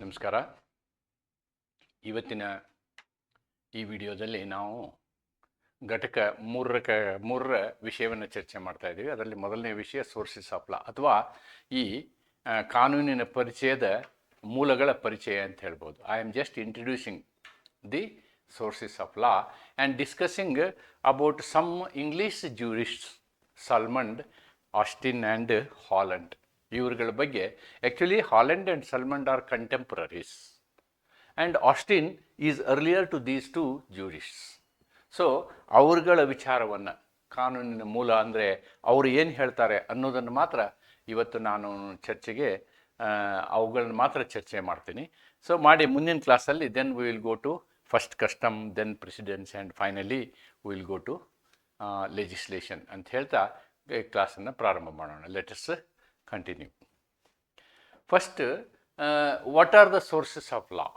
ನಮಸ್ಕಾರ. ಇವತ್ತಿನ ಈ ವಿಡಿಯೋದಲ್ಲಿ ನಾವು ಘಟಕ ಮೂರರ ಕ ಮೂರರ ವಿಷಯವನ್ನು ಚರ್ಚೆ ಮಾಡ್ತಾ ಇದ್ದೀವಿ. ಅದರಲ್ಲಿ ಮೊದಲನೇ ವಿಷಯ ಸೋರ್ಸಸ್ ಆಫ್ ಲಾ ಅಥವಾ ಈ ಕಾನೂನಿನ ಪರಿಚಯದ ಮೂಲಗಳ ಪರಿಚಯ ಅಂತ ಹೇಳ್ಬೋದು. I am just introducing the sources of law and discussing about some English jurists Salmond Austin and Holland ಇವ್ರುಗಳ ಬಗ್ಗೆ actually Holland and Salmond are contemporaries and Austin is earlier to these two jurists so ಅವ್ರುಗಳ ವಿಚಾರವನ್ನು, ಕಾನೂನಿನ ಮೂಲ ಅಂದರೆ ಅವರು ಏನು ಹೇಳ್ತಾರೆ ಅನ್ನೋದನ್ನು ಮಾತ್ರ ಇವತ್ತು ನಾನು ಚರ್ಚೆಗೆ ಅವುಗಳನ್ನು ಮಾತ್ರ ಚರ್ಚೆ ಮಾಡ್ತೀನಿ. ಸೊ ಮಾಡಿ ಮುಂದಿನ ಕ್ಲಾಸಲ್ಲಿ then will go to first custom then precedents and finally will go to legislation ಅಂತ ಹೇಳ್ತಾ ಕ್ಲಾಸನ್ನು ಪ್ರಾರಂಭ ಮಾಡೋಣ. Let us continue first what are the sources of law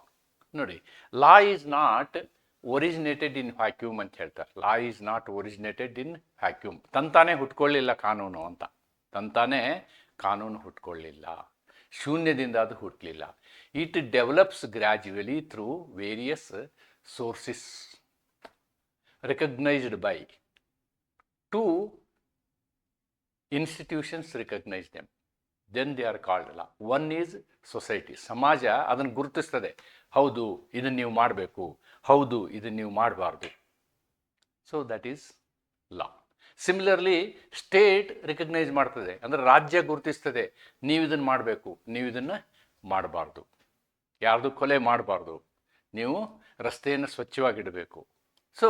ನೋಡಿ law is not originated in vacuum ಅಂತ ಹೇಳ್ತಾರೆ. Law is not originated in vacuum ತಂತಾನೆ ಹುಟ್ಕೊಳ್ಳಿಲ್ಲ ಕಾನೂನು ಅಂತ. ತಂತಾನೆ ಕಾನೂನು ಹುಟ್ಕೊಳ್ಳಿಲ್ಲ. ಶೂನ್ಯದಿಂದ ಅದು ಹುಟ್ಟಲಿಲ್ಲ it develops gradually through various sources recognised by two institutions recognise them then they are called ಅಲ್ಲ ಒನ್ ಈಸ್ ಸೊಸೈಟಿ ಸಮಾಜ ಅದನ್ನು ಗುರುತಿಸ್ತದೆ. ಹೌದು, ಇದನ್ನು ನೀವು ಮಾಡಬೇಕು. ಹೌದು, ಇದನ್ನು ನೀವು ಮಾಡಬಾರ್ದು. So that is law similarly state recognise ಮಾಡ್ತದೆ. ಅಂದರೆ ರಾಜ್ಯ ಗುರುತಿಸ್ತದೆ. ನೀವು ಇದನ್ನು ಮಾಡಬೇಕು. ನೀವು ಇದನ್ನು ಮಾಡಬಾರ್ದು. ಯಾರ್ದು ಕೊಲೆ ಮಾಡಬಾರ್ದು. ನೀವು ರಸ್ತೆಯನ್ನು ಸ್ವಚ್ಛವಾಗಿಡಬೇಕು. ಸೊ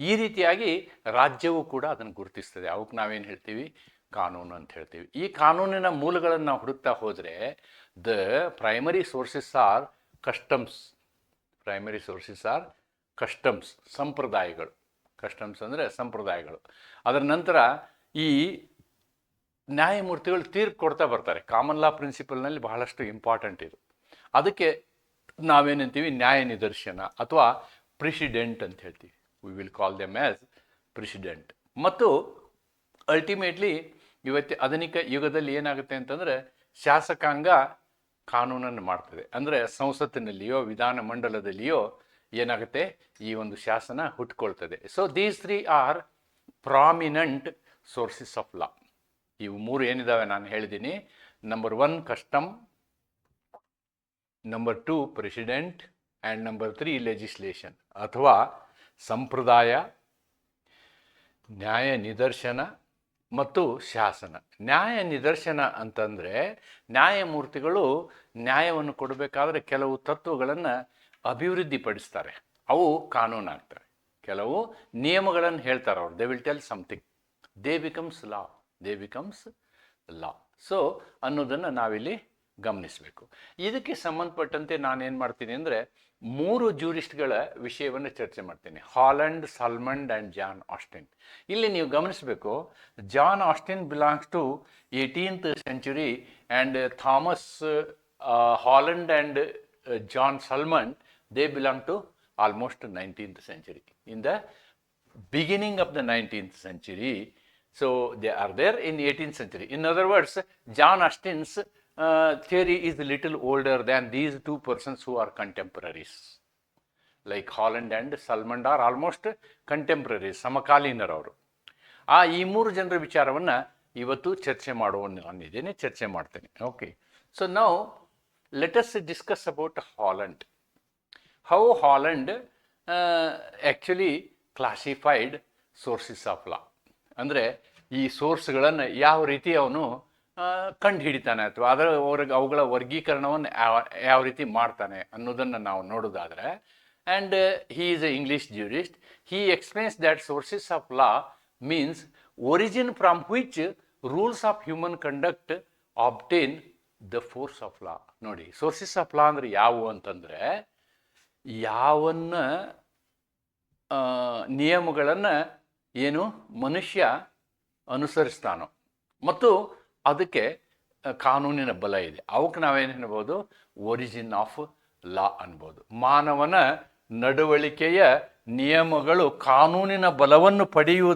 ಈ ರೀತಿಯಾಗಿ ರಾಜ್ಯವು ಕೂಡ ಅದನ್ನು ಗುರುತಿಸ್ತದೆ. ಅವಕ್ಕೆ ನಾವೇನು ಹೇಳ್ತೀವಿ? ಕಾನೂನು ಅಂತ ಹೇಳ್ತೀವಿ. ಈ ಕಾನೂನಿನ ಮೂಲಗಳನ್ನು ನಾವು ಹುಡುಕ್ತಾ ಹೋದರೆ the primary sources are customs primary sources are customs ಸಂಪ್ರದಾಯಗಳು. ಕಸ್ಟಮ್ಸ್ ಅಂದರೆ ಸಂಪ್ರದಾಯಗಳು. ಅದರ ನಂತರ ಈ ನ್ಯಾಯಮೂರ್ತಿಗಳು ತೀರ್ಪು ಕೊಡ್ತಾ ಬರ್ತಾರೆ. ಕಾಮನ್ ಲಾ ಪ್ರಿನ್ಸಿಪಲ್ನಲ್ಲಿ ಬಹಳಷ್ಟು ಇಂಪಾರ್ಟೆಂಟ್ ಇದು. ಅದಕ್ಕೆ ನಾವೇನಂತೀವಿ ನ್ಯಾಯ ನಿದರ್ಶನ ಅಥವಾ ಪ್ರೆಸಿಡೆಂಟ್ ಅಂತ ಹೇಳ್ತೀವಿ. We will call them as precedent ಮತ್ತು ಅಲ್ಟಿಮೇಟ್ಲಿ ಇವತ್ತು ಆಧುನಿಕ ಯುಗದಲ್ಲಿ ಏನಾಗುತ್ತೆ ಅಂತಂದರೆ ಶಾಸಕಾಂಗ ಕಾನೂನನ್ನು ಮಾಡ್ತದೆ. ಅಂದರೆ ಸಂಸತ್ತಿನಲ್ಲಿಯೋ, ವಿಧಾನ ಮಂಡಲದಲ್ಲಿಯೋ ಏನಾಗುತ್ತೆ? ಈ ಒಂದು ಶಾಸನ ಹುಟ್ಕೊಳ್ತದೆ. So these three are prominent sources of law ಇವು ಮೂರು ಏನಿದಾವೆ ನಾನು ಹೇಳಿದ್ದೀನಿ. Number one custom number two precedent and number three legislation ಅಥವಾ ಸಂಪ್ರದಾಯ, ನ್ಯಾಯ ನಿದರ್ಶನ. ಮತ್ತು ಶಾಸನ. ನ್ಯಾಯ ನಿದರ್ಶನ ಅಂತಂದರೆ ನ್ಯಾಯಮೂರ್ತಿಗಳು ನ್ಯಾಯವನ್ನು ಕೊಡಬೇಕಾದ್ರೆ ಕೆಲವು ತತ್ವಗಳನ್ನು ಅಭಿವೃದ್ಧಿಪಡಿಸ್ತಾರೆ. ಅವು ಕಾನೂನಾಗ್ತವೆ. ಕೆಲವು ನಿಯಮಗಳನ್ನು ಹೇಳ್ತಾರೆ ಅವ್ರು. They will tell something they becomes law they becomes law so ಅನ್ನೋದನ್ನು ನಾವಿಲ್ಲಿ ಗಮನಿಸಬೇಕು. ಇದಕ್ಕೆ ಸಂಬಂಧಪಟ್ಟಂತೆ ನಾನೇನು ಮಾಡ್ತೀನಿ ಅಂದರೆ ಮೂರು ಜೂರಿಸ್ಟ್ಗಳ ವಿಷಯವನ್ನು ಚರ್ಚೆ ಮಾಡ್ತೀನಿ. Holland Salmond and John Austin. ಇಲ್ಲಿ ನೀವು ಗಮನಿಸಬೇಕು John Austin belongs to eighteenth century and Thomas Holland and John Salmond they belong to almost nineteenth century in the beginning of the 19th century. So they are there in 18th century in other words John uh, cherry is little older than these two persons oh are contemporaries like Holland and Salmon are almost contemporaries ಸಮಕಾಲೀನರವರು ಆ ಈ ಮೂರು ಜನರ ವಿಚಾರವನ್ನು ಇವತ್ತು ಚರ್ಚೆ ಮಾಡುವಂತ ಹೊಂದಿದ್ದೀನಿ ಚರ್ಚೆ ಮಾಡ್ತೇನೆ. ಓಕೆ ಸೊ ನಾವು let's discuss about Holland how Holland actually classified sources of law ಅಂದರೆ ಈ ಸೋರ್ಸ್ಗಳನ್ನು ಯಾವ ರೀತಿ ಅವನು ಕಂಡು ಹಿಡಿತಾನೆ ಅಥವಾ ಅದರ ಅವ್ರಿಗೆ ಅವುಗಳ ವರ್ಗೀಕರಣವನ್ನು ಯಾವ ರೀತಿ ಮಾಡ್ತಾನೆ ಅನ್ನೋದನ್ನು ನಾವು ನೋಡೋದಾದರೆ and he is a English jurist he explains that sources of law means origin from which rules of human conduct obtain the force of law ನೋಡಿ ಸೋರ್ಸಸ್ ಆಫ್ ಲಾ ಅಂದರೆ ಯಾವುವು ಅಂತಂದರೆ, ಯಾವನ್ನ ನಿಯಮಗಳನ್ನು ಏನು ಮನುಷ್ಯ ಅನುಸರಿಸ್ತಾನೋ. ಮತ್ತು ಅದಕ್ಕೆ ಕಾನೂನಿನ ಬಲ ಇದೆ. ಅವಕ್ಕೆ ನಾವೇನು ಹೇಳ್ಬೋದು? ಒರಿಜಿನ್ ಆಫ್ ಲಾ ಅನ್ಬೋದು. ಮಾನವನ ನಡವಳಿಕೆಯ ನಿಯಮಗಳು ಕಾನೂನಿನ ಬಲವನ್ನು ಪಡೆಯುವ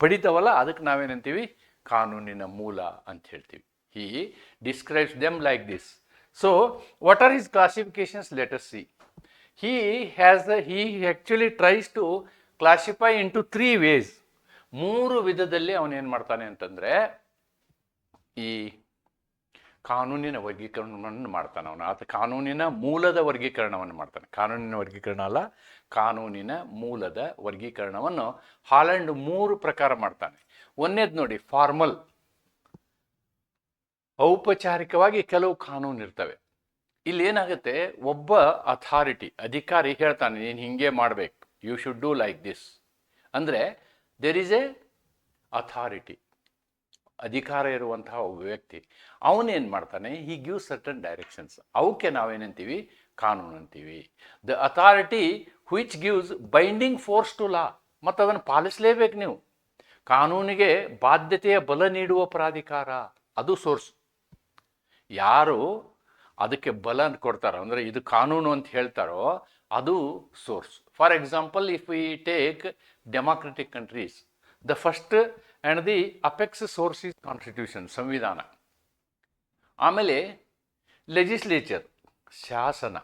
ಪಡಿತಾವಲ್ಲ, ಅದಕ್ಕೆ ನಾವೇನಂತೀವಿ ಕಾನೂನಿನ ಮೂಲ ಅಂತ ಹೇಳ್ತೀವಿ. He describes them like this so what are his classifications let us see he has he actually tries to classify into three ways ಮೂರು ವಿಧದಲ್ಲಿ ಅವನೇನು ಮಾಡ್ತಾನೆ ಅಂತಂದ್ರೆ ಈ ಕಾನೂನಿನ ವರ್ಗೀಕರಣವನ್ನು ಮಾಡ್ತಾನೆ ಅವನು. ಆತ ಕಾನೂನಿನ ಮೂಲದ ವರ್ಗೀಕರಣವನ್ನು ಮಾಡ್ತಾನೆ. ಕಾನೂನಿನ ವರ್ಗೀಕರಣ ಅಲ್ಲ, ಕಾನೂನಿನ ಮೂಲದ ವರ್ಗೀಕರಣವನ್ನು ಹಾಲೆಂಡ್ ಮೂರು ಪ್ರಕಾರ ಮಾಡ್ತಾನೆ. ಒಂದೇದು ನೋಡಿ, ಫಾರ್ಮಲ್. ಔಪಚಾರಿಕವಾಗಿ ಕೆಲವು ಕಾನೂನು ಇರ್ತವೆ. ಇಲ್ಲಿ ಏನಾಗುತ್ತೆ, ಒಬ್ಬ ಅಥಾರಿಟಿ, ಅಧಿಕಾರಿ ಹೇಳ್ತಾನೆ, ನೀನು ಹಿಂಗೆ ಮಾಡಬೇಕು you should do like this ಅಂದರೆ ದೇರ್ ಈಸ್ ಎ ಅಥಾರಿಟಿ ಅಧಿಕಾರ ಇರುವಂತಹ ಒಬ್ಬ ವ್ಯಕ್ತಿ, ಅವನೇನು ಮಾಡ್ತಾನೆ? ಹಿ ಗಿವ್ ಸರ್ಟನ್ ಡೈರೆಕ್ಷನ್ಸ್ ಅವಕ್ಕೆ ನಾವೇನಂತೀವಿ? ಕಾನೂನು ಅಂತೀವಿ. The authority which gives binding force to law ಮತ್ತು ಅದನ್ನು ಪಾಲಿಸಲೇಬೇಕು ನೀವು. ಕಾನೂನಿಗೆ ಬಾಧ್ಯತೆಯ ಬಲ ನೀಡುವ ಪ್ರಾಧಿಕಾರ. ಅದು ಸೋರ್ಸ್ ಯಾರು ಅದಕ್ಕೆ ಬಲ ಕೊಡ್ತಾರೋ, ಅಂದರೆ ಇದು ಕಾನೂನು ಅಂತ ಹೇಳ್ತಾರೋ, ಅದು source for example if we take democratic countries the first and the apex source constitution ಸಂವಿಧಾನ ಆಮೇಲೆ ಲೆಜಿಸ್ಲೇಚರ್ ಶಾಸನ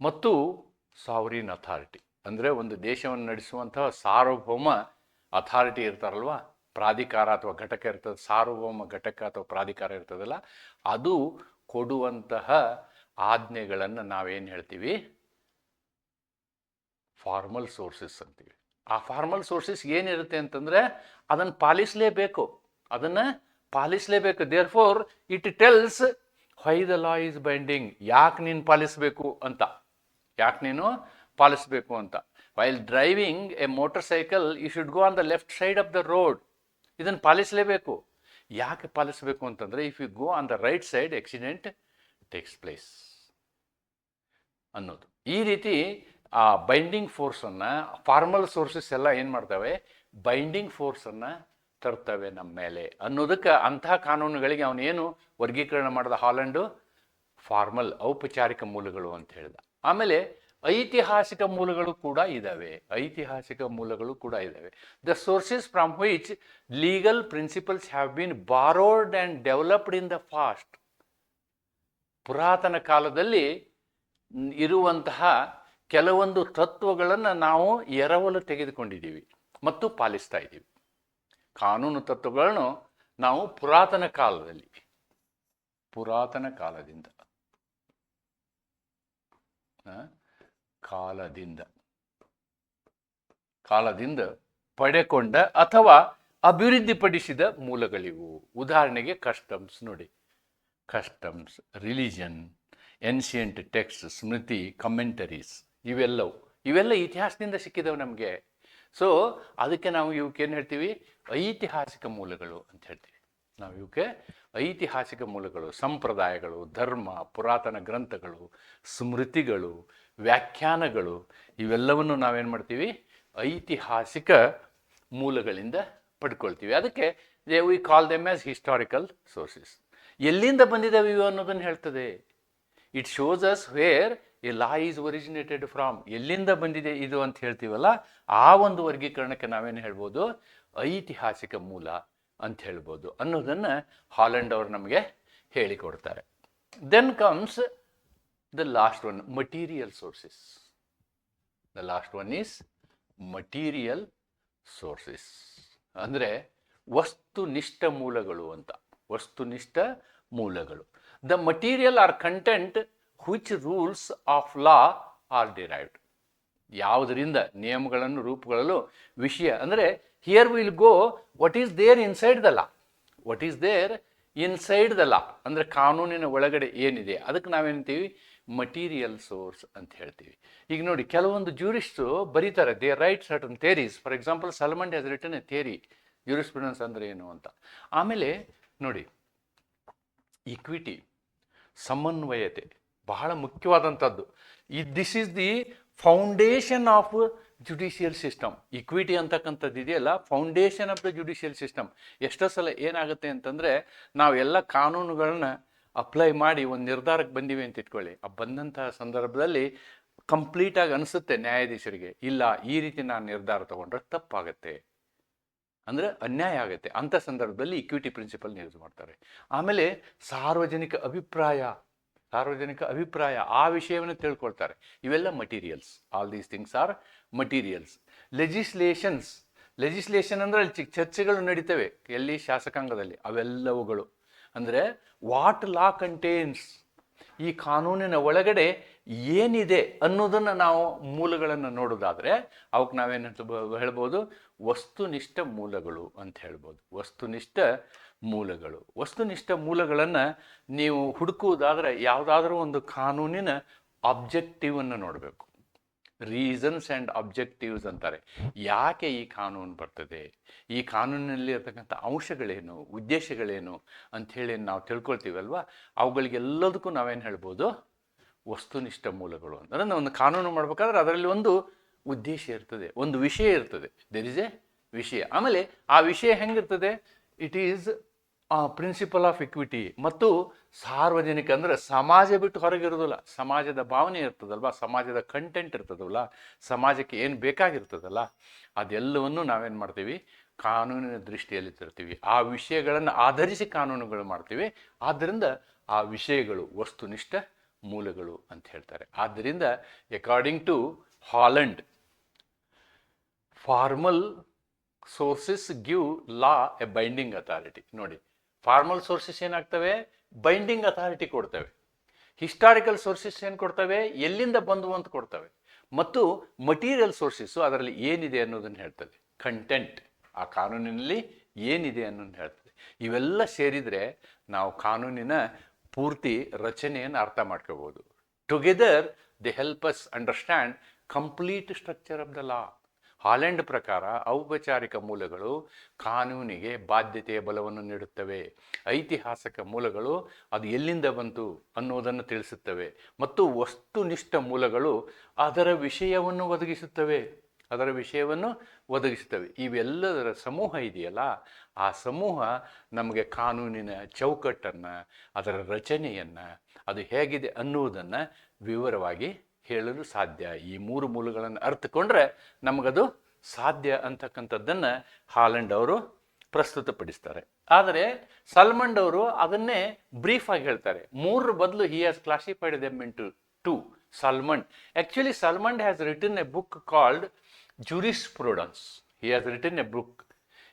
ಮತ್ತು ಸಾವರಿನ್ ಅಥಾರಿಟಿ ಅಂದರೆ ಒಂದು ದೇಶವನ್ನು ನಡೆಸುವಂತಹ ಸಾರ್ವಭೌಮ ಅಥಾರಿಟಿ ಇರ್ತಾರಲ್ವಾ ಪ್ರಾಧಿಕಾರ ಅಥವಾ ಘಟಕ ಇರ್ತದೆ ಸಾರ್ವಭೌಮ ಘಟಕ ಅಥವಾ ಪ್ರಾಧಿಕಾರ ಇರ್ತದಲ್ಲ ಅದು ಕೊಡುವಂತಹ ಆಜ್ಞೆಗಳನ್ನು ನಾವೇನು ಹೇಳ್ತೀವಿ ಫಾರ್ಮಲ್ ಸೋರ್ಸಸ್ ಅಂತೀವಿ. ಆ ಫಾರ್ಮಲ್ ಸೋರ್ಸಸ್ ಏನಿರುತ್ತೆ ಅಂತಂದರೆ ಅದನ್ನು ಪಾಲಿಸಲೇಬೇಕು. ಅದನ್ನು ಪಾಲಿಸಲೇಬೇಕು. Therefore it tells why the law is binding ಯಾಕೆ ನೀನು ಪಾಲಿಸಬೇಕು ಅಂತ. ಯಾಕೆ ನೀನು ಪಾಲಿಸಬೇಕು ಅಂತ. While driving a motorcycle you should go on the left side of the road ಇದನ್ನು ಪಾಲಿಸಲೇಬೇಕು. ಯಾಕೆ ಪಾಲಿಸಬೇಕು ಅಂತಂದರೆ if you go on the right side accident takes place ಅನ್ನೋದು. ಈ ರೀತಿ ಆ ಬೈಂಡಿಂಗ್ ಫೋರ್ಸನ್ನು ಫಾರ್ಮಲ್ ಸೋರ್ಸಸ್ ಎಲ್ಲ ಏನು ಮಾಡ್ತವೆ? ಬೈಂಡಿಂಗ್ ಫೋರ್ಸನ್ನು ತರ್ತವೆ ನಮ್ಮ ಮೇಲೆ. ಅನ್ನೋದಕ್ಕೆ ಅಂತಹ ಕಾನೂನುಗಳಿಗೆ ಅವನೇನು ವರ್ಗೀಕರಣ ಮಾಡಿದ? ಹಾಲೆಂಡು ಫಾರ್ಮಲ್ ಔಪಚಾರಿಕ ಮೂಲಗಳು ಅಂತ ಹೇಳಿದ. ಆಮೇಲೆ ಐತಿಹಾಸಿಕ ಮೂಲಗಳು ಕೂಡ ಇದ್ದಾವೆ ಐತಿಹಾಸಿಕ ಮೂಲಗಳು ಕೂಡ ಇದ್ದಾವೆ the sources from which legal principles have been borrowed and developed in the past ಪುರಾತನ ಕಾಲದಲ್ಲಿ ಇರುವಂತಹ ಕೆಲವೊಂದು ತತ್ವಗಳನ್ನು ನಾವು ಎರವಲು ತೆಗೆದುಕೊಂಡಿದ್ದೀವಿ ಮತ್ತು ಪಾಲಿಸ್ತಾ ಇದ್ದೀವಿ. ಕಾನೂನು ತತ್ವಗಳನ್ನು ನಾವು ಪುರಾತನ ಕಾಲದಲ್ಲಿ, ಪುರಾತನ ಕಾಲದಿಂದ ಕಾಲದಿಂದ ಕಾಲದಿಂದ ಪಡೆಕೊಂಡ ಅಥವಾ ಅಭಿವೃದ್ಧಿಪಡಿಸಿದ ಮೂಲಗಳಿವು. ಉದಾಹರಣೆಗೆ ಕಸ್ಟಮ್ಸ್ ನೋಡಿ. Customs, religion ancient text, smriti, commentaries ಇವೆಲ್ಲವು. ಇವೆಲ್ಲ ಇತಿಹಾಸದಿಂದ ಸಿಕ್ಕಿದವು ನಮಗೆ. ಸೊ ಅದಕ್ಕೆ ನಾವು ಇವಕ್ಕೆ ಏನು ಹೇಳ್ತೀವಿ? ಐತಿಹಾಸಿಕ ಮೂಲಗಳು ಅಂತ ಹೇಳ್ತೀವಿ. ನಾವು ಇವಕ್ಕೆ ಐತಿಹಾಸಿಕ ಮೂಲಗಳು, ಸಂಪ್ರದಾಯಗಳು, ಧರ್ಮ, ಪುರಾತನ ಗ್ರಂಥಗಳು, ಸ್ಮೃತಿಗಳು, ವ್ಯಾಖ್ಯಾನಗಳು, ಇವೆಲ್ಲವನ್ನು ನಾವೇನು ಮಾಡ್ತೀವಿ? ಐತಿಹಾಸಿಕ ಮೂಲಗಳಿಂದ ಪಡ್ಕೊಳ್ತೀವಿ. ಅದಕ್ಕೆ they we call them as historical sources ಎಲ್ಲಿಂದ ಬಂದಿದ್ದಾವೆ ಇವು ಅನ್ನೋದನ್ನು ಹೇಳ್ತದೆ. It shows us where a law is originated from ಎಲ್ಲಿಂದ ಬಂದಿದೆ ಇದು ಅಂತ ಹೇಳ್ತೀವಲ್ಲ, ಆ ಒಂದು ವರ್ಗೀಕರಣಕ್ಕೆ ನಾವೇನು ಹೇಳ್ಬೋದು? ಐತಿಹಾಸಿಕ ಮೂಲ ಅಂತ ಹೇಳ್ಬೋದು ಅನ್ನೋದನ್ನು ಹಾಲೆಂಡ್ ಅವರು ನಮಗೆ ಹೇಳಿಕೊಡ್ತಾರೆ. Then comes the last one material sources the last one is material sources ಅಂದರೆ ವಸ್ತುನಿಷ್ಠ ಮೂಲಗಳು ಅಂತ. ವಸ್ತುನಿಷ್ಠ ಮೂಲಗಳು. The material or content which rules of law are derived ಯಾವುದರಿಂದ ನಿಯಮಗಳನ್ನು ರೂಪುಗೊಳ್ಳಲು ವಿಷಯ ಅಂದರೆ here will go what is there inside the law what is there inside the law ಅಂದರೆ ಕಾನೂನಿನ ಒಳಗಡೆ ಏನಿದೆ? ಅದಕ್ಕೆ ನಾವೇನಂತೀವಿ? ಮಟೀರಿಯಲ್ ಸೋರ್ಸ್ ಅಂತ ಹೇಳ್ತೀವಿ. ಈಗ ನೋಡಿ, ಕೆಲವೊಂದು ಜ್ಯೂರಿಸ್ಟು ಬರೀತಾರೆ they write certain theories for example Salmond has written a theory jurisprudence ಅಂದರೆ ಏನು ಅಂತ. ಆಮೇಲೆ ನೋಡಿ ಇಕ್ವಿಟಿ ಸಮನ್ವಯತೆ. ಬಹಳ ಮುಖ್ಯವಾದಂಥದ್ದು. ಈ this is the foundation of judicial system equity ಅಂತಕ್ಕಂಥದ್ದು ಇದೆಯಲ್ಲ foundation of the judicial system ಎಷ್ಟೋ ಸಲ ಏನಾಗುತ್ತೆ ಅಂತಂದರೆ ನಾವೆಲ್ಲ ಕಾನೂನುಗಳನ್ನ ಅಪ್ಲೈ ಮಾಡಿ ಒಂದು ನಿರ್ಧಾರಕ್ಕೆ ಬಂದಿವೆ ಅಂತ ಇಟ್ಕೊಳ್ಳಿ. ಆ ಬಂದಂತಹ ಸಂದರ್ಭದಲ್ಲಿ ಕಂಪ್ಲೀಟಾಗಿ ಅನಿಸುತ್ತೆ ನ್ಯಾಯಾಧೀಶರಿಗೆ. ಇಲ್ಲ, ಈ ರೀತಿ ನಾನು ನಿರ್ಧಾರ ತಗೊಂಡ್ರೆ ತಪ್ಪಾಗತ್ತೆ. ಅಂದರೆ ಅನ್ಯಾಯ ಆಗುತ್ತೆ. ಅಂಥ ಸಂದರ್ಭದಲ್ಲಿ ಇಕ್ವಿಟಿ ಪ್ರಿನ್ಸಿಪಲ್ನ ಯೂಸ್ ಮಾಡ್ತಾರೆ. ಆಮೇಲೆ ಸಾರ್ವಜನಿಕ ಅಭಿಪ್ರಾಯ. ಸಾರ್ವಜನಿಕ ಅಭಿಪ್ರಾಯ ಆ ವಿಷಯವನ್ನು ತಿಳ್ಕೊಳ್ತಾರೆ. ಇವೆಲ್ಲ materials all these things are materials legislations legislation ಅಂದರೆ ಅಲ್ಲಿ ಚರ್ಚೆಗಳು ನಡೀತವೆ. ಎಲ್ಲಿ? ಶಾಸಕಾಂಗದಲ್ಲಿ. ಅವೆಲ್ಲವುಗಳು. ಅಂದರೆ ವಾಟ್ ಲಾ ಕಂಟೇನ್ಸ್ ಈ ಕಾನೂನಿನ ಒಳಗಡೆ ಏನಿದೆ ಅನ್ನೋದನ್ನು ನಾವು ಮೂಲಗಳನ್ನು ನೋಡೋದಾದರೆ ಅವಕ್ಕೆ ನಾವೇನು ಹೇಳ್ಬೋದು? ವಸ್ತುನಿಷ್ಠ ಮೂಲಗಳು ಅಂತ ಹೇಳ್ಬೋದು. ವಸ್ತುನಿಷ್ಠ ಮೂಲಗಳು. ವಸ್ತುನಿಷ್ಠ ಮೂಲಗಳನ್ನು ನೀವು ಹುಡುಕುವುದಾದರೆ ಯಾವುದಾದ್ರೂ ಒಂದು ಕಾನೂನಿನ ಅಬ್ಜೆಕ್ಟಿವನ್ನು ನೋಡಬೇಕು. ರೀಸನ್ಸ್ ಆ್ಯಂಡ್ ಅಬ್ಜೆಕ್ಟಿವ್ಸ್ ಅಂತಾರೆ. ಯಾಕೆ ಈ ಕಾನೂನು ಬರ್ತದೆ? ಈ ಕಾನೂನಿನಲ್ಲಿ ಇರತಕ್ಕಂಥ ಅಂಶಗಳೇನು? ಉದ್ದೇಶಗಳೇನು? ಅಂಥೇಳಿ ನಾವು ತಿಳ್ಕೊಳ್ತೀವಲ್ವ? ಅವುಗಳಿಗೆಲ್ಲದಕ್ಕೂ ನಾವೇನು ಹೇಳ್ಬೋದು? ವಸ್ತುನಿಷ್ಠ ಮೂಲಗಳು ಅಂದರೆ ಒಂದು ಕಾನೂನು ಮಾಡ್ಬೇಕಾದ್ರೆ ಅದರಲ್ಲಿ ಒಂದು ಉದ್ದೇಶ ಇರ್ತದೆ. ಒಂದು ವಿಷಯ ಇರ್ತದೆ. ದೆರ್ ಇಸ್ ಎ ವಿಷಯ. ಆಮೇಲೆ ಆ ವಿಷಯ ಹೆಂಗಿರ್ತದೆ? It is principle of equity ಮತ್ತು ಸಾರ್ವಜನಿಕ ಅಂದರೆ ಸಮಾಜ ಬಿಟ್ಟು ಹೊರಗಿರೋದಿಲ್ಲ ಸಮಾಜದ ಭಾವನೆ ಇರ್ತದಲ್ವ? ಸಮಾಜದ ಕಂಟೆಂಟ್ ಇರ್ತದಲ್ಲ ಸಮಾಜಕ್ಕೆ ಏನು ಬೇಕಾಗಿರ್ತದಲ್ಲ? ಅದೆಲ್ಲವನ್ನು ನಾವೇನು ಮಾಡ್ತೀವಿ? ಕಾನೂನಿನ ದೃಷ್ಟಿಯಲ್ಲಿ ತರ್ತೀವಿ. ಆ ವಿಷಯಗಳನ್ನು ಆಧರಿಸಿ ಕಾನೂನುಗಳು ಮಾಡ್ತೀವಿ. ಆದ್ದರಿಂದ ಆ ವಿಷಯಗಳು ವಸ್ತುನಿಷ್ಠ ಮೂಲಗಳು ಅಂತ ಹೇಳ್ತಾರೆ. ಆದ್ದರಿಂದ according to Holland formal sources give law a binding authority ನೋಡಿ ಫಾರ್ಮಲ್ ಸೋರ್ಸಸ್ ಏನಾಗ್ತವೆ? ಬೈಂಡಿಂಗ್ ಅಥಾರಿಟಿ ಕೊಡ್ತವೆ. ಹಿಸ್ಟಾರಿಕಲ್ ಸೋರ್ಸಸ್ ಏನು ಕೊಡ್ತವೆ? ಎಲ್ಲಿಂದ ಬಂದವು ಅಂತ ಕೊಡ್ತವೆ. ಮತ್ತು ಮಟೀರಿಯಲ್ ಸೋರ್ಸಸ್ಸು ಅದರಲ್ಲಿ ಏನಿದೆ ಅನ್ನೋದನ್ನು ಹೇಳ್ತದೆ. ಕಂಟೆಂಟ್ ಆ ಕಾನೂನಿನಲ್ಲಿ ಏನಿದೆ ಅನ್ನೋದನ್ನು ಹೇಳ್ತದೆ. ಇವೆಲ್ಲ ಸೇರಿದರೆ ನಾವು ಕಾನೂನಿನ ಪೂರ್ತಿ ರಚನೆಯನ್ನು ಅರ್ಥ ಮಾಡ್ಕೋಬೋದು. Together the help us understand complete structure of the law Holland ಪ್ರಕಾರ ಔಪಚಾರಿಕ ಮೂಲಗಳು ಕಾನೂನಿಗೆ ಬಾಧ್ಯತೆಯ ಬಲವನ್ನು ನೀಡುತ್ತವೆ. ಐತಿಹಾಸಿಕ ಮೂಲಗಳು ಅದು ಎಲ್ಲಿಂದ ಬಂತು ಅನ್ನೋದನ್ನು ತಿಳಿಸುತ್ತವೆ. ಮತ್ತು ವಸ್ತುನಿಷ್ಠ ಮೂಲಗಳು ಅದರ ವಿಷಯವನ್ನು ಒದಗಿಸುತ್ತವೆ. ಅದರ ವಿಷಯವನ್ನು ಒದಗಿಸುತ್ತವೆ. ಇವೆಲ್ಲದರ ಸಮೂಹ ಇದೆಯಲ್ಲ? ಆ ಸಮೂಹ ನಮಗೆ ಕಾನೂನಿನ ಚೌಕಟ್ಟನ್ನು, ಅದರ ರಚನೆಯನ್ನು, ಅದು ಹೇಗಿದೆ ಅನ್ನುವುದನ್ನು ವಿವರವಾಗಿ ಹೇಳಲು ಸಾಧ್ಯ. ಈ ಮೂರು ಮೂಲಗಳನ್ನು ಅರ್ಥಕೊಂಡ್ರೆ ನಮಗದು ಸಾಧ್ಯ ಅಂತಕ್ಕಂಥದ್ದನ್ನು ಹಾಲೆಂಡ್ ಅವರು ಪ್ರಸ್ತುತಪಡಿಸ್ತಾರೆ. ಆದರೆ ಸಲ್ಮಂಡ್ ಅವರು ಅದನ್ನೇ ಬ್ರೀಫ್ ಆಗಿ ಹೇಳ್ತಾರೆ. ಮೂರರ ಬದಲು he has classified them into Salmond. Actually Salmond has written a book called jurisprudence he has written a book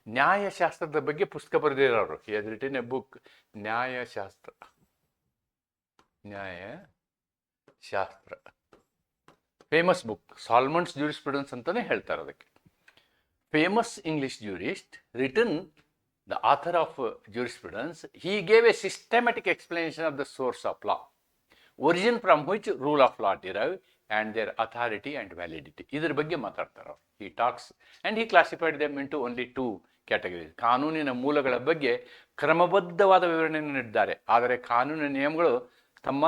ನ್ಯಾಯಶಾಸ್ತ್ರದ ಬಗ್ಗೆ ಪುಸ್ತಕ ಬರೆದಿರೋರು he has written a book ನ್ಯಾಯಶಾಸ್ತ್ರ. ನ್ಯಾಯ ಶಾಸ್ತ್ರ ಫೇಮಸ್ ಬುಕ್ ಸಾಲ್ಮಂಡ್ಸ್ ಜೂರಿಸ್ಪ್ರುಡೆನ್ಸ್ ಅಂತಲೇ ಹೇಳ್ತಾರೆ ಅದಕ್ಕೆ. Famous English jurist written the author of jurisprudence he gave a systematic explanation of the source of law origin from which rule of law derive and their authority and validity ಇದ್ರ ಬಗ್ಗೆ ಮಾತಾಡ್ತಾರೆ ಅವ್ರು. ಈ talks and he classified them into only two categories ಕಾನೂನಿನ ಮೂಲಗಳ ಬಗ್ಗೆ ಕ್ರಮಬದ್ಧವಾದ ವಿವರಣೆಯನ್ನು ನೀಡಿದ್ದಾರೆ. ಆದರೆ ಕಾನೂನಿನ ನಿಯಮಗಳು ತಮ್ಮ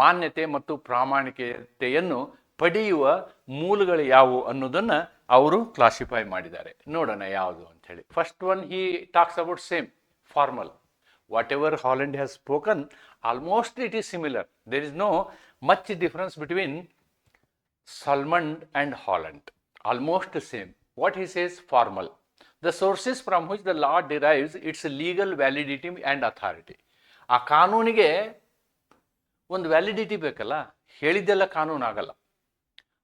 ಮಾನ್ಯತೆ ಮತ್ತು ಪ್ರಾಮಾಣಿಕತೆಯನ್ನು ಪಡೆಯುವ ಮೂಲಗಳು ಯಾವುವು ಅನ್ನೋದನ್ನು ಅವರು ಕ್ಲಾಸಿಫೈ ಮಾಡಿದ್ದಾರೆ. ನೋಡೋಣ ಯಾವುದು ಅಂತ ಹೇಳಿ. First one he talks about same formal whatever Holland has spoken almost it is similar there is no much difference between Salmond and Holland almost same what is is formal the sources from from the law derives its legal validity and authority. ಆ ಕಾನೂನಿಗೆ ಒಂದು validity ಬೇಕಲ್ಲ? ಹೇಳಿದ್ದೆಲ್ಲ ಕಾನೂನು ಆಗಲ್ಲ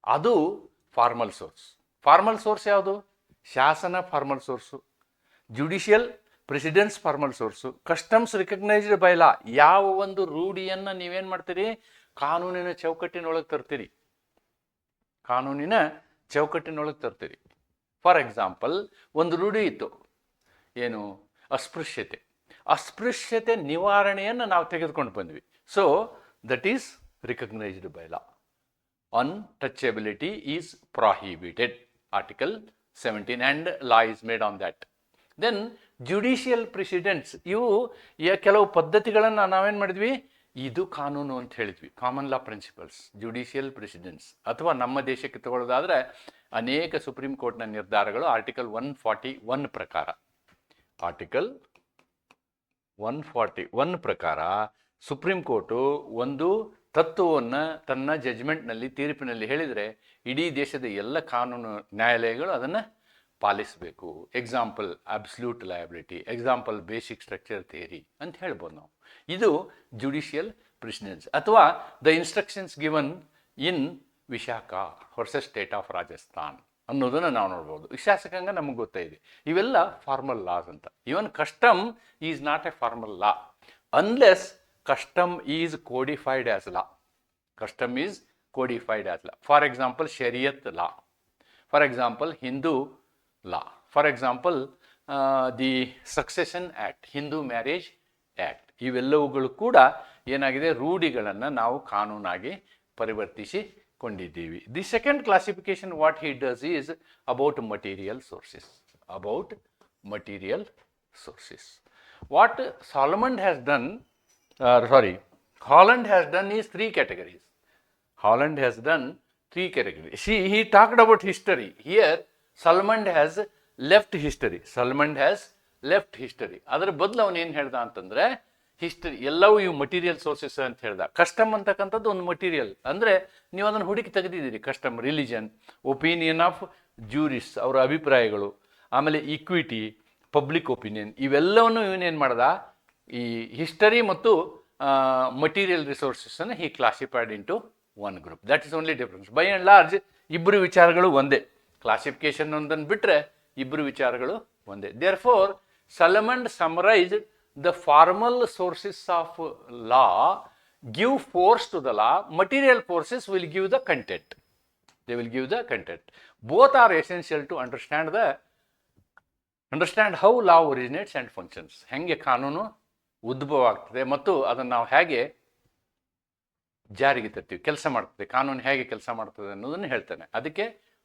ಅದು formal source formal source ಯಾವುದು? ಶಾಸನ formal source judicial precedence formal source customs recognised by law ಯಾವ ಒಂದು ರೂಢಿಯನ್ನು ನೀವೇನು ಮಾಡ್ತೀರಿ? ಕಾನೂನಿನ ಚೌಕಟ್ಟಿನೊಳಗೆ ತರ್ತೀರಿ. ಕಾನೂನಿನ ಚೌಕಟ್ಟಿನೊಳಗೆ ತರ್ತೀರಿ. ಫಾರ್ ಎಕ್ಸಾಂಪಲ್ ಒಂದು ರೂಢಿ ಇತ್ತು. ಏನು? ಅಸ್ಪೃಶ್ಯತೆ. ಅಸ್ಪೃಶ್ಯತೆ ನಿವಾರಣೆಯನ್ನು ನಾವು ತೆಗೆದುಕೊಂಡು ಬಂದ್ವಿ. So that is recognised by law untouchability is prohibited. Article 17 and law is made on that. Then judicial precedents ಇವು ಕೆಲವು ಪದ್ಧತಿಗಳನ್ನು ನಾವೇನು ಮಾಡಿದ್ವಿ? ಇದು ಕಾನೂನು ಅಂತ ಹೇಳಿದ್ವಿ. Common law principles judicial precedents ಅಥವಾ ನಮ್ಮ ದೇಶಕ್ಕೆ ತಗೊಳ್ಳೋದಾದ್ರೆ, ಅನೇಕ ಸುಪ್ರೀಂ ಕೋರ್ಟ್ನ ನಿರ್ಧಾರಗಳು ಆರ್ಟಿಕಲ್ ಒನ್ ಫಾರ್ಟಿ ಒನ್ ಪ್ರಕಾರ. ಆರ್ಟಿಕಲ್ ಒನ್ ಫಾರ್ಟಿ ಒನ್ ಪ್ರಕಾರ ಸುಪ್ರೀಂ ಕೋರ್ಟು ಒಂದು ತತ್ವವನ್ನು ತನ್ನ ಜಜ್ಮೆಂಟ್ನಲ್ಲಿ, ತೀರ್ಪಿನಲ್ಲಿ ಹೇಳಿದರೆ ಇಡೀ ದೇಶದ ಎಲ್ಲ ಕಾನೂನು ನ್ಯಾಯಾಲಯಗಳು ಅದನ್ನು ಪಾಲಿಸಬೇಕು. Example absolute liability example basic structure theory ಅಂತ ಹೇಳ್ಬೋದು ನಾವು. ಇದು ಜುಡಿಷಿಯಲ್ ಪ್ರಿಸಿಡೆನ್ಸ್ ಅಥವಾ the instructions given in Vishaka versus state of Rajasthan ಅನ್ನೋದನ್ನು ನಾವು ನೋಡ್ಬೋದು. ವಿಶಾಸಕಂಗ ಶಾಸಕಾಂಗ ನಮಗೆ ಗೊತ್ತಾಯಿದೆ ಇವೆಲ್ಲ ಫಾರ್ಮಲ್ ಲಾಸ್ ಅಂತ. Even custom is not a formal law unless Custom is codified as law custom is codified as law. For example, Shariat law. For example, Hindu law. For example, uh, the Succession Act, Hindu Marriage Act. ಇವೆಲ್ಲವುಗಳು ಕೂಡ ಏನಾಗಿದೆ ರೂಢಿಗಳನ್ನು ನಾವು ಕಾನೂನಾಗಿ ಪರಿವರ್ತಿಸಿಕೊಂಡಿದ್ದೀವಿ the second classification what he does is about material sources about material sources. What Solomon has done, uh, sorry, Holland has done is three categories. Holland has done three categories. See, he talked about history. Here, Solomon has left history. Solomon has left history. ಅದರ ಬದಲು ಅವನು ಏನು ಹೇಳ್ದ ಅಂತಂದ್ರೆ history ಎಲ್ಲವೂ ಇವು material sources ಅಂತ ಹೇಳ್ದ ಕಸ್ಟಮ್ ಅಂತಕ್ಕಂಥದ್ದು ಒಂದು ಮಟೀರಿಯಲ್ ಅಂದರೆ ನೀವು ಅದನ್ನು ಹುಡುಕಿ ತೆಗೆದಿದ್ದೀರಿ custom religion opinion of jurists ಅವರ ಅಭಿಪ್ರಾಯಗಳು ಆಮೇಲೆ ಇಕ್ವಿಟಿ ಪಬ್ಲಿಕ್ ಒಪಿನಿಯನ್ ಇವೆಲ್ಲವನ್ನು ಇವನೇನು ಮಾಡ್ದ ಈ ಹಿಸ್ಟರಿ ಮತ್ತು material ರಿಸೋರ್ಸಸ್ಸನ್ನು he classified into one group that is only difference by and large ಇಬ್ಬರು ವಿಚಾರಗಳು ಒಂದೇ. ಕ್ಲಾಸಿಫಿಕೇಶನ್ ಒಂದನ್ನು ಬಿಟ್ಟರೆ ಇಬ್ಬರು ವಿಚಾರಗಳು ಒಂದೇ. Therefore Salmond summarise the formal sources of law give force to the law material forces will give the content they will give the content both are essential to understand the understand how law originates and functions ಹೆಂಗೆ ಕಾನೂನು ಉದ್ಭವ ಆಗ್ತದೆ ಮತ್ತು ಅದನ್ನು ನಾವು ಹೇಗೆ ಜಾರಿಗೆ ತರ್ತೀವಿ, ಕೆಲಸ ಮಾಡ್ತದೆ, ಕಾನೂನು ಹೇಗೆ ಕೆಲಸ ಮಾಡ್ತದೆ ಅನ್ನೋದನ್ನು ಹೇಳ್ತಾನೆ. ಅದಕ್ಕೆ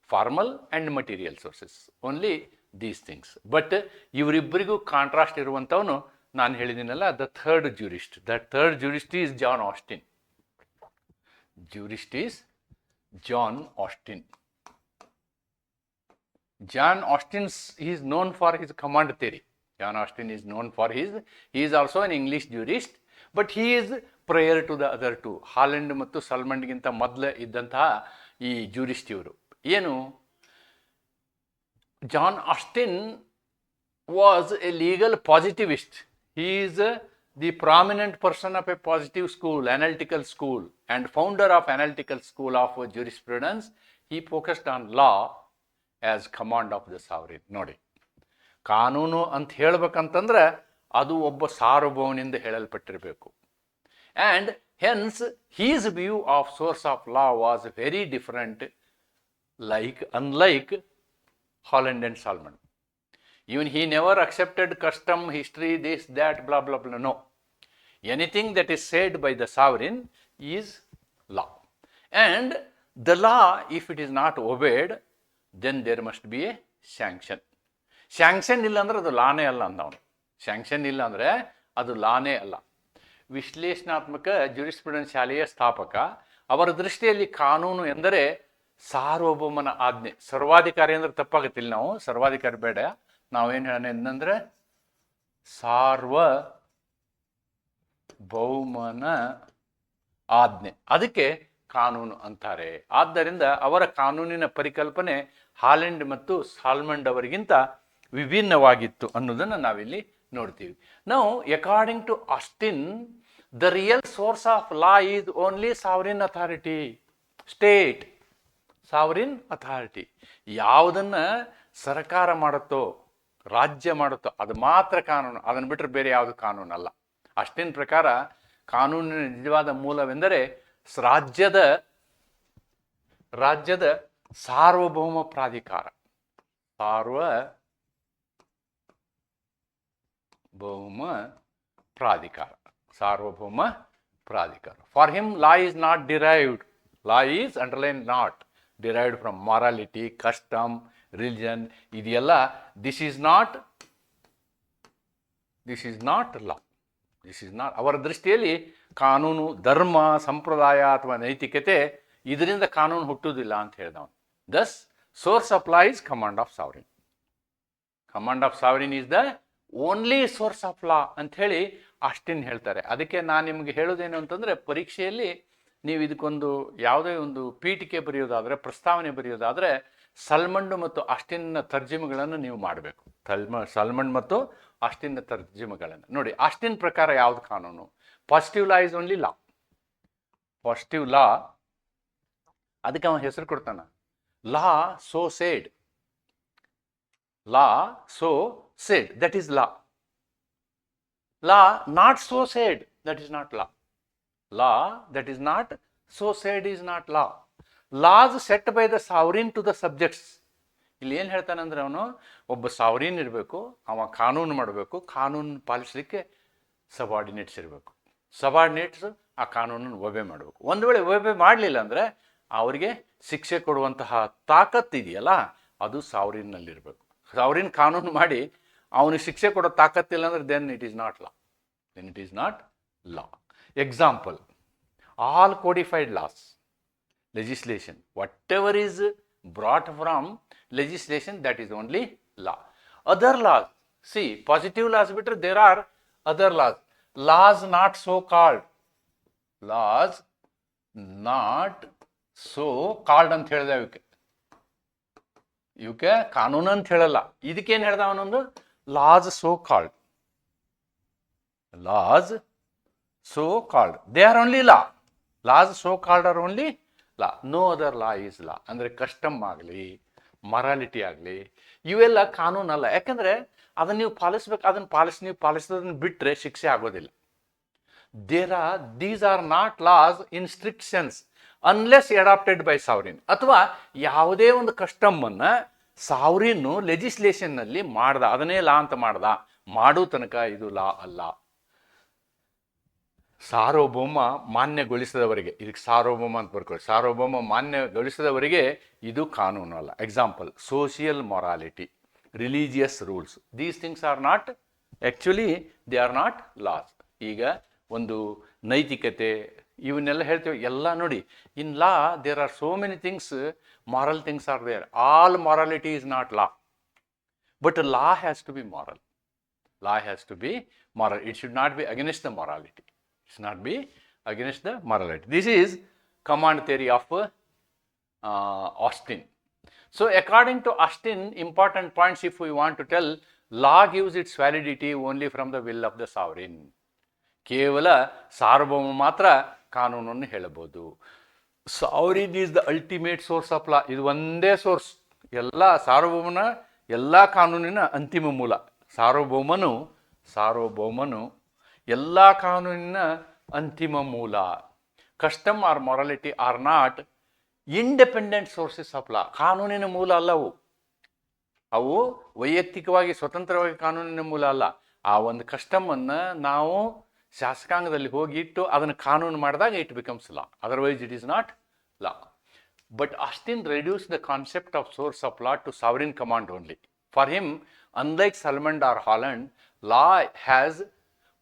formal and material sources only these things but ಇವರಿಬ್ಬರಿಗೂ contrast ಇರುವಂಥವನು ನಾನು ಹೇಳಿದ್ದೀನಲ್ಲ the third jurist the third jurist is John Austin jurist is John Austin John Austin's is known for his command theory. John Austin is known for his he is also an English jurist, but he is prior to the other two. Holland ಮತ್ತು ಸಲ್ಮಂಡ್ಗಿಂತ ಮೊದಲು ಇದ್ದಂತಹ ಈ jurist ಇವರು ಏನು John Austin was a legal positivist he is uh, the prominent person of a positive school analytical school and founder of analytical school of uh, jurisprudence he focused on law as command of the sovereign ನೋಡಿ ಕಾನೂನು ಅಂತ ಹೇಳ್ಬೇಕಂತಂದ್ರೆ ಅದು ಒಬ್ಬ ಸಾರ್ವಭೌಮನಿಂದ ಹೇಳಲ್ಪಟ್ಟಿರಬೇಕು and hence his view of source of law was very different like unlike Holland and Salmond even he never accepted custom history this that blah blah blah no anything that is said by the sovereign is law and the law if it is not obeyed then there must be a sanction Sanction ಇಲ್ಲ ಅಂದ್ರೆ ಅದು ಲಾನೇ ಅಲ್ಲ ಅಂದವನು. Sanction ಇಲ್ಲ ಅಂದರೆ ಅದು ಲಾನೇ ಅಲ್ಲ. ವಿಶ್ಲೇಷಣಾತ್ಮಕ jurisprudence ಶಾಲೆಯ ಸ್ಥಾಪಕ, ಅವರ ದೃಷ್ಟಿಯಲ್ಲಿ ಕಾನೂನು ಎಂದರೆ ಸಾರ್ವಭೌಮನ ಆಜ್ಞೆ. ಸರ್ವಾಧಿಕಾರಿ ಅಂದ್ರೆ ತಪ್ಪಾಗತ್ತಿಲ್ಲ ನಾವು, ಸರ್ವಾಧಿಕಾರಿ ಬೇಡ. ನಾವೇನು ಹೇಳೋಣ ಅಂದ್ರೆ ಸಾರ್ವ ಭೌಮನ ಆಜ್ಞೆ. ಅದಕ್ಕೆ ಕಾನೂನು ಅಂತಾರೆ. ಆದ್ದರಿಂದ ಅವರ ಕಾನೂನಿನ ಪರಿಕಲ್ಪನೆ ಹಾಲೆಂಡ್ ಮತ್ತು ಸಾಲ್ಮಂಡ್ ಅವರಿಗಿಂತ ವಿಭಿನ್ನವಾಗಿತ್ತು ಅನ್ನೋದನ್ನು ನಾವಿಲ್ಲಿ ನೋಡ್ತೀವಿ. ನಾವು according to Austin the real source of law is only sovereign authority state sovereign authority ಯಾವುದನ್ನು ಸರ್ಕಾರ ಮಾಡುತ್ತೋ, ರಾಜ್ಯ ಮಾಡುತ್ತೋ, ಅದು ಮಾತ್ರ ಕಾನೂನು, ಅದನ್ನು ಬಿಟ್ಟರೆ ಬೇರೆ ಯಾವುದು ಕಾನೂನಲ್ಲ. ಅಷ್ಟಿನ ಪ್ರಕಾರ ಕಾನೂನಿನ ನಿಜವಾದ ಮೂಲವೆಂದರೆ ರಾಜ್ಯದ ರಾಜ್ಯದ ಸಾರ್ವಭೌಮ ಪ್ರಾಧಿಕಾರ. ಸಾರ್ವಭೌಮ ಪ್ರಾಧಿಕಾರ. ಸಾರ್ವಭೌಮ ಪ್ರಾಧಿಕಾರ. For him law is not derived law is underline not derived from morality custom religion ಇದೆಲ್ಲ this is not this is not law this is not ಅವರ ದೃಷ್ಟಿಯಲ್ಲಿ ಕಾನೂನು, ಧರ್ಮ, ಸಂಪ್ರದಾಯ ಅಥವಾ ನೈತಿಕತೆ ಇದರಿಂದ ಕಾನೂನು ಹುಟ್ಟುವುದಿಲ್ಲ ಅಂತ ಹೇಳಿದವನು. Thus source of law is command of sovereign command of sovereign is the only source of law ಅಂಥೇಳಿ ಅಷ್ಟಿನ್ ಹೇಳ್ತಾರೆ. ಅದಕ್ಕೆ ನಾನು ನಿಮಗೆ ಹೇಳೋದೇನು ಅಂತಂದರೆ ಪರೀಕ್ಷೆಯಲ್ಲಿ ನೀವು ಇದಕ್ಕೊಂದು ಯಾವುದೇ ಒಂದು ಪೀಠಿಕೆ ಬರೆಯೋದಾದರೆ, ಪ್ರಸ್ತಾವನೆ ಬರೆಯೋದಾದರೆ ಸಲ್ಮಂಡು ಮತ್ತು ಆಸ್ಟಿನ್ನ ತರ್ಜಿಮೆಗಳನ್ನು ನೀವು ಮಾಡಬೇಕು. ತಲ್ಮ, ಸಲ್ಮಂಡ್ ಮತ್ತು ಅಷ್ಟಿನ ತರ್ಜಿಮೆಗಳನ್ನು. ನೋಡಿ, ಅಷ್ಟಿನ ಪ್ರಕಾರ ಯಾವ್ದು ಕಾನೂನು? Positive law is only law positive law ಅದಕ್ಕೆ ಅವನ ಹೆಸರು ಕೊಡ್ತಾನ. Law so said law so said that is law law not so said, that is not law law that is not so said is not law laws set by the sovereign to the subjects ಇಲ್ಲಿ ಏನು ಹೇಳ್ತಾನಂದ್ರೆ ಅವನು ಒಬ್ಬ ಸಾವ್ರಿನ್ ಇರಬೇಕು ಅವ ಕಾನೂನು ಮಾಡಬೇಕು ಕಾನೂನು ಪಾಲಿಸಲಿಕ್ಕೆ subordinates ಇರಬೇಕು. ಸಬಾರ್ಡಿನೇಟ್ಸ್ ಆ ಕಾನೂನನ್ನು ಒಬೆ ಮಾಡಬೇಕು. ಒಂದು ವೇಳೆ ಒಬೆ ಮಾಡಲಿಲ್ಲ ಅಂದರೆ ಅವರಿಗೆ ಶಿಕ್ಷೆ ಕೊಡುವಂತಹ ತಾಕತ್ತು ಇದೆಯಲ್ಲ ಅದು ಸಾವರಿನಲ್ಲಿರಬೇಕು ಸಾವ್ರಿನ್ ಕಾನೂನು ಮಾಡಿ ಅವನಿಗೆ ಶಿಕ್ಷೆ ಕೊಡೋ ತಾಕತ್ತಿಲ್ಲ ಅಂದರೆ then it is not law then it is not law example all codified laws legislation. Whatever is brought from legislation, that is only law. Other laws, see, positive laws, bitter, there are other laws. Laws not so called. Laws not so called ಅಂತ ಹೇಳಿದೆ ಇವಕ್ಕೆ ಇವಕ್ಕೆ ಕಾನೂನು ಅಂತ ಹೇಳಲ್ಲ ಇದಕ್ಕೇನು ಹೇಳ್ದ ಅವನೊಂದು laws so called laws so called they are only law laws so called are only law no other law is law ಅಂದರೆ ಕಸ್ಟಮ್ ಆಗಲಿ ಮರಾಲಿಟಿ ಆಗಲಿ, ಇವೆಲ್ಲ ಕಾನೂನಲ್ಲ. ಯಾಕಂದರೆ ಅದನ್ನು ನೀವು ಪಾಲಿಸ್ಬೇಕು, ಅದನ್ನು ಪಾಲಿಸಿ, ನೀವು ಪಾಲಿಸೋದನ್ನು ಬಿಟ್ಟರೆ ಶಿಕ್ಷೆ ಆಗೋದಿಲ್ಲ. There are these are not laws in sense unless adapted by sovereign ಅಥವಾ ಯಾವುದೇ ಒಂದು ಕಸ್ಟಮನ್ನು ಸಾವ್ರಿನ್ನು ಲೆಜಿಸ್ಲೇಷನ್ನಲ್ಲಿ ಮಾಡ್ದ, ಅದನ್ನೇ ಲಾ ಅಂತ ಮಾಡ್ದ. ಮಾಡೋ ತನಕ ಇದು ಲಾ ಅಲ್ಲ. ಸಾರ್ವಭೌಮ ಮಾನ್ಯಗೊಳಿಸಿದವರಿಗೆ, ಇದಕ್ಕೆ ಸಾರ್ವಭೌಮ ಅಂತ ಬರ್ಕೊಳ್ಳಿ. ಸಾರ್ವಭೌಮ ಮಾನ್ಯಗೊಳಿಸಿದವರಿಗೆ ಇದು ಕಾನೂನು ಅಲ್ಲ. Example social morality religious rules these things are not actually they are not laws ಈಗ ಒಂದು ನೈತಿಕತೆ, ಇವನ್ನೆಲ್ಲ ಹೇಳ್ತೇವೆ. ಎಲ್ಲ ನೋಡಿ in law there are so many things Moral things are there all morality is not law but law has to be moral law has to be moral. It should not be against the morality. It should not be against the morality. This is command theory of uh, Austin. So, according to Austin, important points if we want to tell, law gives its validity only from the will of the sovereign. ಕೇವಲ ಸಾರ್ವಭೌಮ ಮಾತ್ರ ಕಾನೂನನ್ನು ಹೇಳಬಹುದು sovereign is the ultimate source of law ಇದು ಒಂದೇ source ಎಲ್ಲ ಸಾರ್ವಭೌಮನ ಎಲ್ಲ ಕಾನೂನಿನ ಅಂತಿಮ ಮೂಲ ಸಾರ್ವಭೌಮನು ಸಾರ್ವಭೌಮನು ಎಲ್ಲ ಕಾನೂನಿನ ಅಂತಿಮ ಮೂಲ custom or morality are not independent sources of law ಕಾನೂನಿನ ಮೂಲ ಅಲ್ಲ ಅವು ಅವು ವೈಯಕ್ತಿಕವಾಗಿ, ಸ್ವತಂತ್ರವಾಗಿ ಕಾನೂನಿನ ಮೂಲ ಅಲ್ಲ. ಆ ಒಂದು ಕಸ್ಟಮನ್ನು ನಾವು ಶಾಸಕಾಂಗದಲ್ಲಿ ಹೋಗಿ ಇಟ್ಟು ಅದನ್ನು ಕಾನೂನು ಮಾಡಿದಾಗ it becomes law otherwise it is not law but Austin reduce the concept of source of law to sovereign command only for him unlike Salmond or Holland law has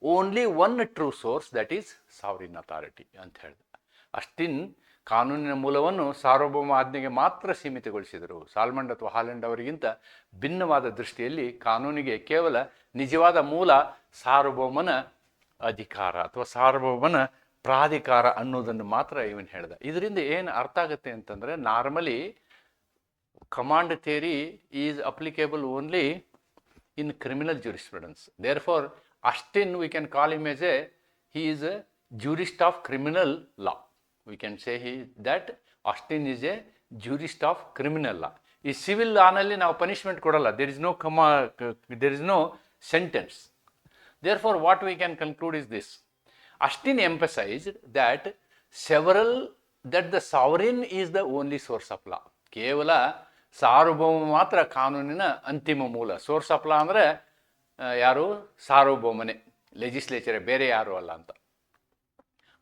only one true source that is sovereign authority ಅಂತ ಹೇಳಿದೆ. Austin ಕಾನೂನಿನ ಮೂಲವನ್ನು ಸಾರ್ವಭೌಮ ಆಜ್ಞೆಗೆ ಮಾತ್ರ ಸೀಮಿತಗೊಳಿಸಿದರು. ಸಾಲ್ಮಂಡ್ ಅಥವಾ Holland ಅವರಿಗಿಂತ ಭಿನ್ನವಾದ ದೃಷ್ಟಿಯಲ್ಲಿ ಕಾನೂನಿಗೆ ಕೇವಲ ನಿಜವಾದ ಮೂಲ ಸಾರ್ವಭೌಮನ ಅಧಿಕಾರ ಅಥವಾ ಸಾರ್ವಭೌಮನ ಪ್ರಾಧಿಕಾರ ಅನ್ನೋದನ್ನು ಮಾತ್ರ ಇವನ್ ಹೇಳ್ದ. ಇದರಿಂದ ಏನು ಅರ್ಥ ಆಗುತ್ತೆ ಅಂತಂದರೆ normally command theory is applicable only in criminal jurisprudence therefore Austin we can call him as a he is a jurist of criminal law we can say he that Austin is a jurist of criminal law ಈ civil ಲಾನಲ್ಲಿ ನಾವು punishment ಕೊಡಲ್ಲ. There is no comma there is no sentence there what what we can is this. This Austin emphasized that several, that the sovereign is the only source of law. ಕೇವಲ ಸಾರ್ವಭೌಮ ಮಾತ್ರ ಕಾನೂನಿನ ಅಂತಿಮ ಮೂಲ source of law ಅಂದರೆ ಯಾರು? ಸಾರ್ವಭೌಮನೆ legislature ಬೇರೆ ಯಾರು ಅಲ್ಲ ಅಂತ.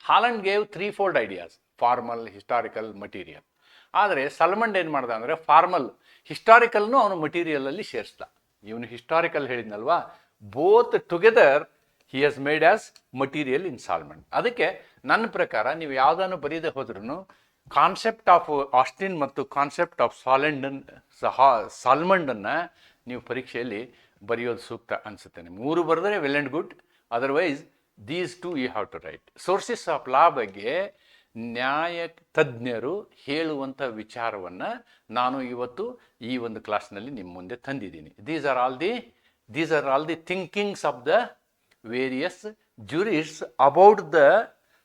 Holland gave threefold ideas formal historical material ಆದರೆ ಸಲ್ಮಂಡ್ ಏನು ಮಾಡ್ದ ಅಂದರೆ ಫಾರ್ಮಲ್ ಹಿಸ್ಟಾರಿಕಲ್ನು ಅವನು ಮಟೀರಿಯಲಲ್ಲಿ ಸೇರಿಸ್ದ. ಇವನು historical ಹೇಳಿದ್ನಲ್ವಾ? Both together he has made as material in Salmond ಅದಕ್ಕೆ ನನ್ನ ಪ್ರಕಾರ ನೀವು ಯಾವುದನ್ನು ಬರೀದೆ ಹೋದ್ರೂ ಕಾನ್ಸೆಪ್ಟ್ ಆಫ್ ಆಸ್ಟಿನ್ ಮತ್ತು ಕಾನ್ಸೆಪ್ಟ್ ಆಫ್ ಸಾಲೆಂಡನ್ ಸಾಲ್ಮಂಡನ್ನು ನೀವು ಪರೀಕ್ಷೆಯಲ್ಲಿ ಬರೆಯೋದು ಸೂಕ್ತ ಅನಿಸುತ್ತೆ ಮೂರು ಬರೆದರೆ well and good otherwise these two you have to write sources of law ಬಗ್ಗೆ ನ್ಯಾಯ ತಜ್ಞರು ಹೇಳುವಂಥ ವಿಚಾರವನ್ನು ನಾನು ಇವತ್ತು ಈ ಒಂದು ಕ್ಲಾಸ್ನಲ್ಲಿ ನಿಮ್ಮ ಮುಂದೆ ತಂದಿದ್ದೀನಿ. These are all the these are all the thinkings of the various jurists about the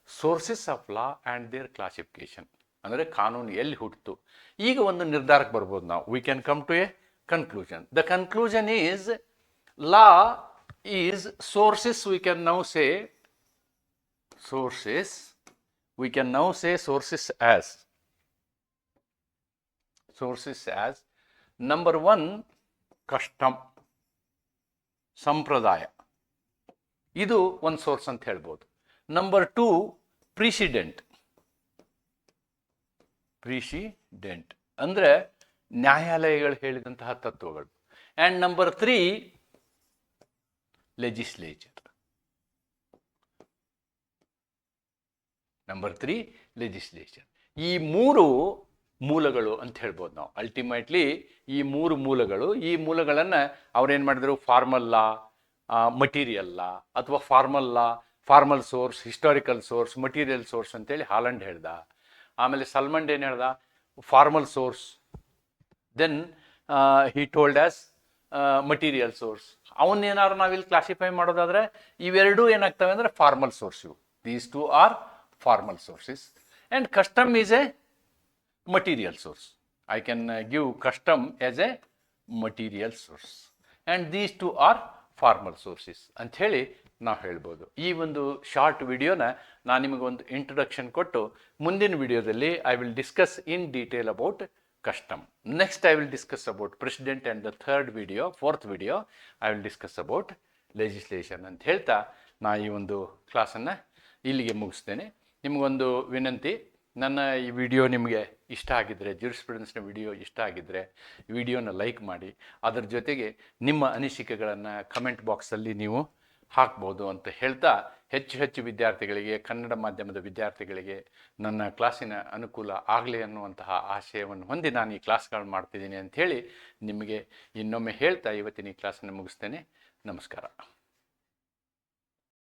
sources of law and their classification ಅಂದರೆ ಕಾನೂನು ಎಲ್ಲಿ ಹುಟ್ಟಿತು ಈಗ ಒಂದು ನಿರ್ಧಾರಕ್ಕೆ ಬರ್ಬೋದು ನಾವು we can come to a conclusion the conclusion is law is sources we can now say sources, we can now say sources as. Sources as. Number one, custom. ಸಂಪ್ರದಾಯ. ಇದು ಒಂದು ಸೋರ್ಸ್ ಅಂತ ಹೇಳ್ಬೋದು. ನಂಬರ್ ಟೂ ಪ್ರಿಸಿಡೆಂಟ್ ಪ್ರಿಸಿಡೆಂಟ್ ಅಂದರೆ ನ್ಯಾಯಾಲಯಗಳು ಹೇಳಿದಂತಹ ತತ್ವಗಳು. And number three legislature number three legislature ಈ ಮೂರು ಮೂಲಗಳು ಅಂತ ಹೇಳ್ಬೋದು ನಾವು. ಅಲ್ಟಿಮೇಟ್ಲಿ ಈ ಮೂರು ಮೂಲಗಳು, ಈ ಮೂಲಗಳನ್ನು ಅವ್ರೇನು ಮಾಡಿದ್ರು? ಫಾರ್ಮಲ್ ಲಾ ಮಟೀರಿಯಲ್ ಲಾ, ಅಥವಾ formal law formal source historical source material source ಅಂತೇಳಿ ಹಾಲಂಡ್ ಹೇಳ್ದ. ಆಮೇಲೆ ಸಲ್ಮಂಡ್ ಏನು ಹೇಳ್ದ? Formal source then he told as material source ಅವನ್ನೇನಾದ್ರು ನಾವಿಲ್ಲಿ ಕ್ಲಾಸಿಫೈ ಮಾಡೋದಾದ್ರೆ, ಇವೆರಡೂ ಏನಾಗ್ತವೆ ಅಂದರೆ ಫಾರ್ಮಲ್ ಸೋರ್ಸ್ ಇವು. These two are formal sources and custom is a material source I can give custom as a material source and these two are formal sources ಅಂಥೇಳಿ ನಾವು ಹೇಳ್ಬೋದು. ಈ ಒಂದು ಶಾರ್ಟ್ ವಿಡಿಯೋನ ನಾನು ನಿಮಗೊಂದು ಇಂಟ್ರೊಡಕ್ಷನ್ ಕೊಟ್ಟು ಮುಂದಿನ ವಿಡಿಯೋದಲ್ಲಿ I will discuss in detail about custom next I will discuss about precedent and the third video fourth video I will discuss about legislation ಅಂತ ಹೇಳ್ತಾ ನಾ ಈ ಒಂದು ಕ್ಲಾಸನ್ನು ಇಲ್ಲಿಗೆ ಮುಗಿಸ್ತೇನೆ. ನಿಮಗೊಂದು ವಿನಂತಿ ನನ್ನ ಈ ವಿಡಿಯೋ ನಿಮಗೆ ಇಷ್ಟ ಆಗಿದ್ದರೆ ಜೂರಿಸ್ಪ್ರುಡೆನ್ಸ್ನ ವಿಡಿಯೋ ಇಷ್ಟ ಆಗಿದ್ದರೆ ವಿಡಿಯೋನ ಲೈಕ್ ಮಾಡಿ. ಅದರ ಜೊತೆಗೆ ನಿಮ್ಮ ಅನಿಸಿಕೆಗಳನ್ನು ಕಮೆಂಟ್ ಬಾಕ್ಸಲ್ಲಿ ನೀವು ಹಾಕ್ಬೋದು ಅಂತ ಹೇಳ್ತಾ, ಹೆಚ್ಚು ಹೆಚ್ಚು ವಿದ್ಯಾರ್ಥಿಗಳಿಗೆ, ಕನ್ನಡ ಮಾಧ್ಯಮದ ವಿದ್ಯಾರ್ಥಿಗಳಿಗೆ ನನ್ನ ಕ್ಲಾಸಿನ ಅನುಕೂಲ ಆಗಲಿ ಅನ್ನುವಂತಹ ಆಶಯವನ್ನು ಹೊಂದಿ ನಾನು ಈ ಕ್ಲಾಸ್ಗಳನ್ನು ಮಾಡ್ತಿದ್ದೀನಿ ಅಂಥೇಳಿ ನಿಮಗೆ ಇನ್ನೊಮ್ಮೆ ಹೇಳ್ತಾ ಇವತ್ತಿನ ಈ ಕ್ಲಾಸನ್ನು ಮುಗಿಸ್ತೇನೆ. ನಮಸ್ಕಾರ.